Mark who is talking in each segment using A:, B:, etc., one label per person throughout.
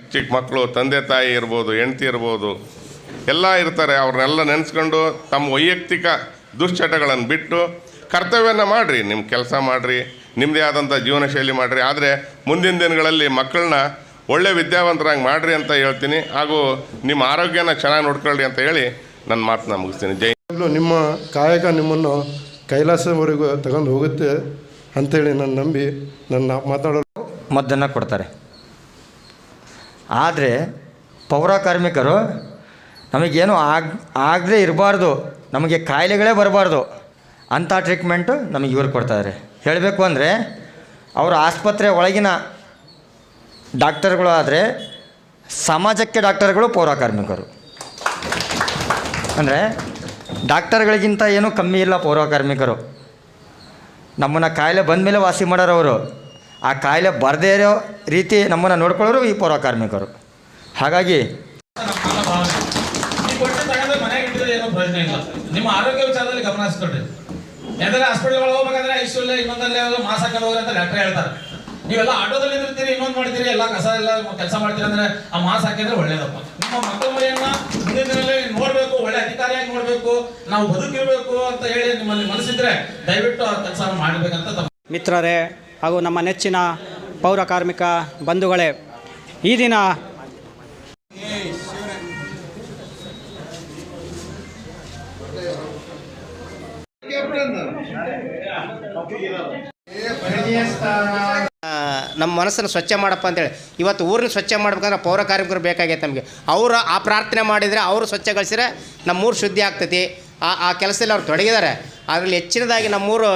A: ಚಿಕ್ಕ ಚಿಕ್ಕ ಮಕ್ಕಳು ತಂದೆ ತಾಯಿ ಇರ್ಬೋದು ಹೆಂಡ್ತಿ ಇರ್ಬೋದು ಎಲ್ಲ ಇರ್ತಾರೆ. ಅವ್ರನ್ನೆಲ್ಲ ನೆನೆಸ್ಕೊಂಡು ತಮ್ಮ ವೈಯಕ್ತಿಕ ದುಶ್ಚಟಗಳನ್ನು ಬಿಟ್ಟು ಕರ್ತವ್ಯನ ಮಾಡಿರಿ. ನಿಮ್ಮ ಕೆಲಸ ಮಾಡಿರಿ ನಿಮ್ಮದೇ ಆದಂಥ ಜೀವನ ಶೈಲಿ ಮಾಡಿರಿ. ಆದರೆ ಮುಂದಿನ ದಿನಗಳಲ್ಲಿ ಮಕ್ಕಳನ್ನ ಒಳ್ಳೆ ವಿದ್ಯಾವಂತರಾಗಿ ಮಾಡಿರಿ ಅಂತ ಹೇಳ್ತೀನಿ. ಹಾಗೂ ನಿಮ್ಮ ಆರೋಗ್ಯನ ಚೆನ್ನಾಗಿ ನೋಡ್ಕೊಳ್ಳಿ ಅಂತ ಹೇಳಿ ನನ್ನ ಮಾತನ್ನ ಮುಗಿಸ್ತೀನಿ. ಜೈ
B: ನಿಮ್ಮ ಕಾಯಕ ನಿಮ್ಮನ್ನು ಕೈಲಾಸವರೆಗೂ ತಗೊಂಡು ಹೋಗುತ್ತೆ ಅಂತೇಳಿ ನಾನು ನಂಬಿ ನನ್ನ ಮಾತಾಡೋ
C: ಮದ್ದನ್ನು ಕೊಡ್ತಾರೆ. ಆದರೆ ಪೌರ ಕಾರ್ಮಿಕರು ನಮಗೇನು ಆಗ, ಆಗದೇ ಇರಬಾರ್ದು, ನಮಗೆ ಕಾಯಿಲೆಗಳೇ ಬರಬಾರ್ದು, ಅಂಥ ಟ್ರೀಟ್ಮೆಂಟು ನಮಗೆ ಇವರು ಕೊಡ್ತಾಯಿದ್ದಾರೆ ಹೇಳಬೇಕು ಅಂದರೆ ಅವರು ಆಸ್ಪತ್ರೆ ಒಳಗಿನ ಡಾಕ್ಟರ್ಗಳು ಆದರೆ ಸಮಾಜಕ್ಕೆ ಡಾಕ್ಟರ್ಗಳು ಪೌರ ಕಾರ್ಮಿಕರು. ಅಂದರೆ ಡಾಕ್ಟರ್ಗಳಿಗಿಂತ ಏನೂ ಕಮ್ಮಿ ಇಲ್ಲ ಪೌರ ಕಾರ್ಮಿಕರು. ನಮ್ಮನ್ನು ಕಾಯಿಲೆ ಬಂದ ಮೇಲೆ ವಾಸಿ ಅವರು ಆ ಕಾಯಿಲೆ ಬರದೇ ಇರೋ ರೀತಿ ನಮ್ಮನ್ನು ನೋಡ್ಕೊಳ್ಳೋರು ಈ ಪೌರ ಕಾರ್ಮಿಕರು. ಹಾಗಾಗಿ
D: ನಿಮ್ಮ ಆರೋಗ್ಯ ವಿಚಾರದಲ್ಲಿ ಗಮನ ಹರಿಸ್ಕೊಡ್ರಿ ಯಾಕಂದ್ರೆ ಹಾಸ್ಪಿಟಲ್ಗಳು ಹೋಗ್ಬೇಕಂದ್ರೆ ಐಶ್ವರ್ಯ ಇನ್ನೊಂದಲ್ಲೇ ಮಾಸ ಹೋಗ್ರಿ ಅಂತ ಡಾಕ್ಟರ್ ಹೇಳ್ತಾರೆ. ನೀವೆಲ್ಲ ಆಟೋದಲ್ಲಿ ಇರ್ತೀರಿ ಇನ್ನೊಂದು ಮಾಡ್ತೀರಿ ಎಲ್ಲ ಕಸ ಎಲ್ಲ ಕೆಲಸ ಮಾಡ್ತೀರಿ ಅಂದ್ರೆ ಆ ಮಾಸ್ ಹಾಕಿದ್ರೆ ಒಳ್ಳೇದಪ್ಪ. ನಿಮ್ಮ ಮಕ್ಕಳ ಮರಿಯನ್ನ ಮುಂದಿನ ದಿನದಲ್ಲಿ ನೋಡ್ಬೇಕು ಒಳ್ಳೆ ಅಧಿಕಾರಿಯಾಗಿ ನೋಡ್ಬೇಕು ನಾವು ಬದುಕಿರ್ಬೇಕು ಅಂತ ಹೇಳಿ ನಿಮ್ಮಲ್ಲಿ ಮನಸ್ಸಿದ್ರೆ ದಯವಿಟ್ಟು ಆ ಕೆಲಸ ಮಾಡ್ಬೇಕಂತ ತಮ್ಮ
E: ಮಿತ್ರರೇ ಹಾಗೂ ನಮ್ಮ ನೆಚ್ಚಿನ ಪೌರ ಕಾರ್ಮಿಕ ಬಂಧುಗಳೇ, ಈ ದಿನ
F: ನಮ್ಮ ಮನಸ್ಸನ್ನು ಸ್ವಚ್ಛ ಮಾಡಪ್ಪ ಅಂತೇಳಿ. ಇವತ್ತು ಊರನ್ನ ಸ್ವಚ್ಛ ಮಾಡ್ಬೇಕಂದ್ರೆ ಪೌರ ಕಾರ್ಮಿಕರು ಬೇಕಾಗೈತೆ ನಮಗೆ. ಅವರು ಆ ಪ್ರಾರ್ಥನೆ ಮಾಡಿದರೆ ಅವರು ಸ್ವಚ್ಛಗೊಳಿಸಿದ್ರೆ ನಮ್ಮೂರು ಶುದ್ಧಿ ಆಗ್ತೈತಿ. ಆ ಆ ಕೆಲಸದಲ್ಲಿ ಅವ್ರು ತೊಡಗಿದ್ದಾರೆ. ಅದರಲ್ಲಿ ಹೆಚ್ಚಿನದಾಗಿ ನಮ್ಮೂರು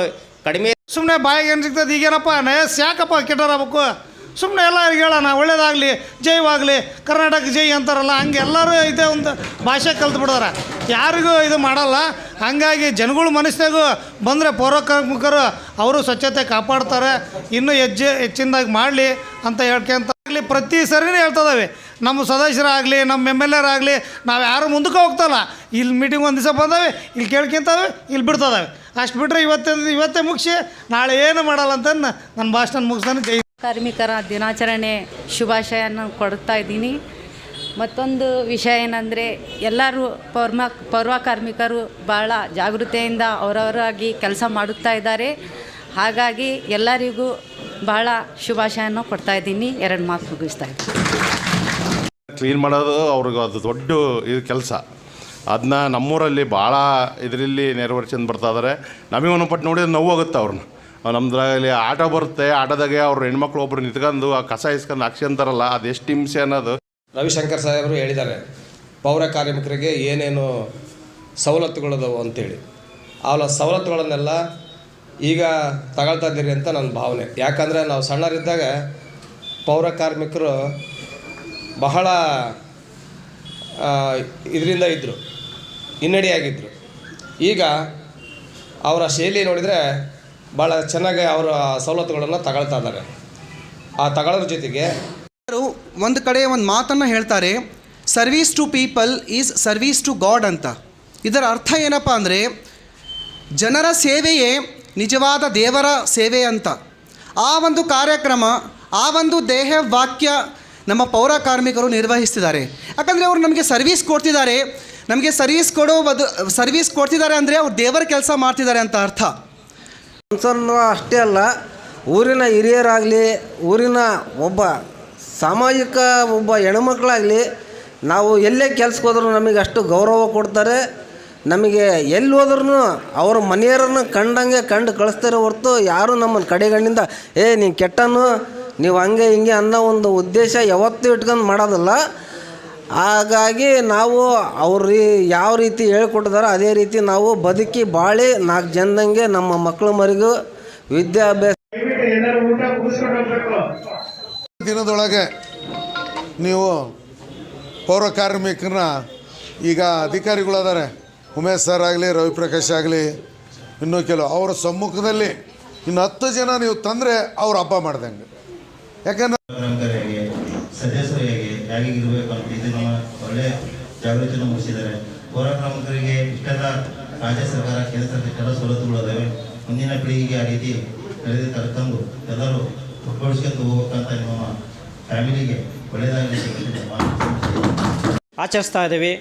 F: ಕಡಿಮೆ
G: ಸುಮ್ಮನೆ ಬಾಯಿಗೆ ಏನು ಸಿಗ್ತದೆ? ಈಗೇನಪ್ಪ ನಯಸ್ ಯಾಕಪ್ಪ ಕೆಟ್ಟರಾಗಬೇಕು ಸುಮ್ಮನೆ ಎಲ್ಲರಿಗೆ ಹೇಳೋಣ, ಒಳ್ಳೇದಾಗಲಿ ಜೈವಾಗಲಿ ಕರ್ನಾಟಕ ಜೈ ಅಂತಾರಲ್ಲ, ಹಂಗೆ ಎಲ್ಲರೂ ಇದೇ ಒಂದು ಭಾಷೆ ಕಲ್ತು ಬಿಡೋರ. ಯಾರಿಗೂ ಇದು ಮಾಡಲ್ಲ. ಹಾಗಾಗಿ ಜನಗಳ ಮನಸ್ಸಿನಾಗೂ ಬಂದರೆ ಪೌರಕಾರ್ಮಿಕರು ಅವರು ಸ್ವಚ್ಛತೆ ಕಾಪಾಡ್ತಾರೆ. ಇನ್ನೂ ಹೆಜ್ಜೆ ಹೆಚ್ಚಿನದಾಗಿ ಮಾಡಲಿ ಅಂತ ಹೇಳ್ಕೊಂತ ಆಗಲಿ, ಪ್ರತಿ ಸರಿನೇ ಹೇಳ್ತದವೆ ನಮ್ಮ ಸದಸ್ಯರಾಗಲಿ, ನಮ್ಮ ಎಂ ಎಲ್ ಎರಾಗಲಿ, ನಾವು ಯಾರು ಮುಂದಕ್ಕೆ ಹೋಗ್ತಲ್ಲ ಇಲ್ಲಿ. ಮೀಟಿಂಗ್ ಒಂದು ದಿವಸ ಬಂದವೆ, ಇಲ್ಲಿ ಕೇಳ್ಕೊಂತವೆ ಇಲ್ಲಿ ಬಿಡ್ತದವೆ ಅಷ್ಟು ಬಿಟ್ಟರೆ ಇವತ್ತಿನ ಇವತ್ತೇ ಮುಗಿಸಿ ನಾಳೆ ಏನು ಮಾಡಲ್ಲ ಅಂತ ನನ್ನ ಭಾಷಣ ಮುಗಿಸ್ತಾನೆ ಜೈ
H: ಕಾರ್ಮಿಕರ ದಿನಾಚರಣೆ ಶುಭಾಶಯನ ಕೊಡ್ತಾ ಇದ್ದೀನಿ. ಮತ್ತೊಂದು ವಿಷಯ ಏನಂದರೆ ಎಲ್ಲರೂ ಪೌರ್ಮ ಪೌರ್ವ ಕಾರ್ಮಿಕರು ಭಾಳ ಜಾಗೃತೆಯಿಂದ ಅವರವರಾಗಿ ಕೆಲಸ ಮಾಡುತ್ತಾ ಇದ್ದಾರೆ. ಹಾಗಾಗಿ ಎಲ್ಲರಿಗೂ ಭಾಳ ಶುಭಾಶಯನ ಕೊಡ್ತಾ ಇದ್ದೀನಿ. ಎರಡು ಮಾತು ಮುಗಿಸ್ತಾ ಇದ್ದೀನಿ.
I: ಕ್ಲೀನ್ ಮಾಡೋದು ಅವ್ರಿಗೆ ಅದು ದೊಡ್ಡ ಇದು ಕೆಲಸ. ಅದನ್ನ ನಮ್ಮೂರಲ್ಲಿ ಭಾಳ ಇದರಲ್ಲಿ ನೆರವೇರ್ಸ್ಕೊಂಡು ಬರ್ತಾ ಇದ್ದಾರೆ ನಮಗೆ ಪಟ್ಟು ನೋಡಿದ್ರೆ ನೋವು ಹೋಗುತ್ತೆ ಅವ್ರನ್ನ. ನಮ್ಮದ್ರಲ್ಲಿ ಆಟೋ ಬರುತ್ತೆ, ಆಟೋದಾಗೆ ಅವ್ರ ಹೆಣ್ಮಕ್ಳು ಒಬ್ರು ನಿಂತ್ಕೊಂಡು ಆ ಕಸ ಇಸ್ಕೊಂಡು ಹಾಕ್ಸ್ಕೊಂತಾರಲ್ಲ ಅದು ಎಷ್ಟು ಹಿಂಸೆ ಅನ್ನೋದು.
J: ರವಿಶಂಕರ್ ಸಾಹೇಬರು ಹೇಳಿದ್ದಾರೆ, ಪೌರ ಕಾರ್ಮಿಕರಿಗೆ ಏನೇನು ಸವಲತ್ತುಗಳದವು ಅಂತೇಳಿ. ಆಲ ಸವಲತ್ತುಗಳನ್ನೆಲ್ಲ ಈಗ ತಗೊಳ್ತಾ ಇದ್ದೀರಿ ಅಂತ ನನ್ನ ಭಾವನೆ. ಯಾಕಂದರೆ ನಾವು ಸಣ್ಣರಿದ್ದಾಗ ಪೌರ ಕಾರ್ಮಿಕರು ಬಹಳ ಇದರಿಂದ ಇದ್ದರು ಹಿನ್ನಡೆಯಾಗಿದ್ದರು ಈಗ ಅವರ ಶೈಲಿ ನೋಡಿದರೆ ಭಾಳ ಚೆನ್ನಾಗಿ ಅವರ ಸವಲತ್ತುಗಳನ್ನು ತಗೊಳ್ತಾ ಇದ್ದಾರೆ. ಆ ತಗೊಳ್ಳೋದ್ರ ಜೊತೆಗೆ
K: ಒಂದು ಕಡೆ ಒಂದು ಮಾತನ್ನು ಹೇಳ್ತಾರೆ service to people is service to God ಅಂತ. ಇದರ ಅರ್ಥ ಏನಪ್ಪ ಅಂದರೆ, ಜನರ ಸೇವೆಯೇ ನಿಜವಾದ ದೇವರ ಸೇವೆ ಅಂತ. ಆ ಒಂದು ಕಾರ್ಯಕ್ರಮ, ಆ ಒಂದು ದೇಹ ವಾಕ್ಯ ನಮ್ಮ ಪೌರ ಕಾರ್ಮಿಕರು ನಿರ್ವಹಿಸ್ತಿದ್ದಾರೆ. ಯಾಕಂದರೆ ಅವರು ನಮಗೆ ಸರ್ವೀಸ್ ಕೊಡ್ತಿದ್ದಾರೆ ನಮಗೆ ಸರ್ವಿಸ್ ಕೊಡೋ ಬದು ಸರ್ವಿಸ್ ಕೊಡ್ತಿದ್ದಾರೆ ಅಂದರೆ ಅವ್ರು ದೇವರ ಕೆಲಸ ಮಾಡ್ತಿದ್ದಾರೆ ಅಂತ ಅರ್ಥ.
L: ಮನ್ಸನ್ನು ಅಷ್ಟೇ ಅಲ್ಲ, ಊರಿನ ಹಿರಿಯರಾಗಲಿ, ಊರಿನ ಒಬ್ಬ ಸಾಮಾಜಿಕ ಒಬ್ಬ ಹೆಣ್ಮಕ್ಳಾಗಲಿ, ನಾವು ಎಲ್ಲೇ ಕೆಲ್ಸಕ್ಕೆ ಹೋದ್ರೂ ನಮಗೆ ಅಷ್ಟು ಗೌರವ ಕೊಡ್ತಾರೆ. ನಮಗೆ ಎಲ್ಲಿ ಹೋದ್ರೂ ಅವ್ರ ಮನೆಯವರನ್ನು ಕಂಡಂಗೆ ಕಂಡು ಕಳಿಸ್ತಾರೆ ಹೊರತು ಯಾರೂ ನಮ್ಮನ್ನು ಕಡೆಗಣ್ಣಿಂದ, ಏ, ನೀನು ಕೆಟ್ಟನು, ನೀವು ಹಂಗೆ ಹಿಂಗೆ ಅನ್ನೋ ಒಂದು ಉದ್ದೇಶ ಯಾವತ್ತೂ ಇಟ್ಕೊಂಡು ಮಾಡೋದಲ್ಲ. ಹಾಗಾಗಿ ನಾವು ಅವ್ರು ಯಾವ ರೀತಿ ಹೇಳ್ಕೊಟ್ಟಿದಾರೋ ಅದೇ ರೀತಿ ನಾವು ಬದುಕಿ ಬಾಳಿ ನಾಲ್ಕು ಜನದಂಗೆ ನಮ್ಮ ಮಕ್ಕಳು ಮರಿಗೂ ವಿದ್ಯಾಭ್ಯಾಸ
M: ದಿನದೊಳಗೆ ನೀವು ಪೌರ ಕಾರ್ಮಿಕರನ್ನ ಈಗ ಅಧಿಕಾರಿಗಳಾದಾರೆ, ಉಮೇಶ್ ಸರ್ ಆಗಲಿ, ರವಿಪ್ರಕಾಶ್ ಆಗಲಿ, ಇನ್ನೂ ಕೆಲವು, ಅವರ ಸಮ್ಮುಖದಲ್ಲಿ ಇನ್ನು ಹತ್ತು ಜನ ನೀವು ತಂದರೆ ಅವ್ರು ಹಬ್ಬ ಮಾಡ್ದಂಗೆ. ಯಾಕಂದ್ರೆ
N: ಹೇಗೆ ಹೇಗೆ ಇರಬೇಕು ಅಂತ ಇದು ನಮ್ಮ ಒಳ್ಳೆ ಜಾಗೃತಿಯನ್ನು ಮೂಡಿಸಿದ್ದಾರೆ. ಪೌರ ಇಷ್ಟೆಲ್ಲ ರಾಜ್ಯ ಸರ್ಕಾರ ಕೇಂದ್ರ ಸರ್ಕಾರ ಸವಲತ್ತುಗಳು ಅದಾವೆ ಮುಂದಿನ ಪೀಳಿಗೆಗೆ ಆ ರೀತಿ ಕರೆದು ಕರೆತಂದು ಎಲ್ಲರೂ ಒಗ್ಗೂಡಿಸ್ಕೊಂಡು ಹೋಗ್ಬೇಕಂತ ನಿಮ್ಮ ಫ್ಯಾಮಿಲಿಗೆ ಒಳ್ಳೆಯದಾಗಲಿ.
B: ಆಚರಿಸ್ತಾ ಇದ್ದೀವಿ.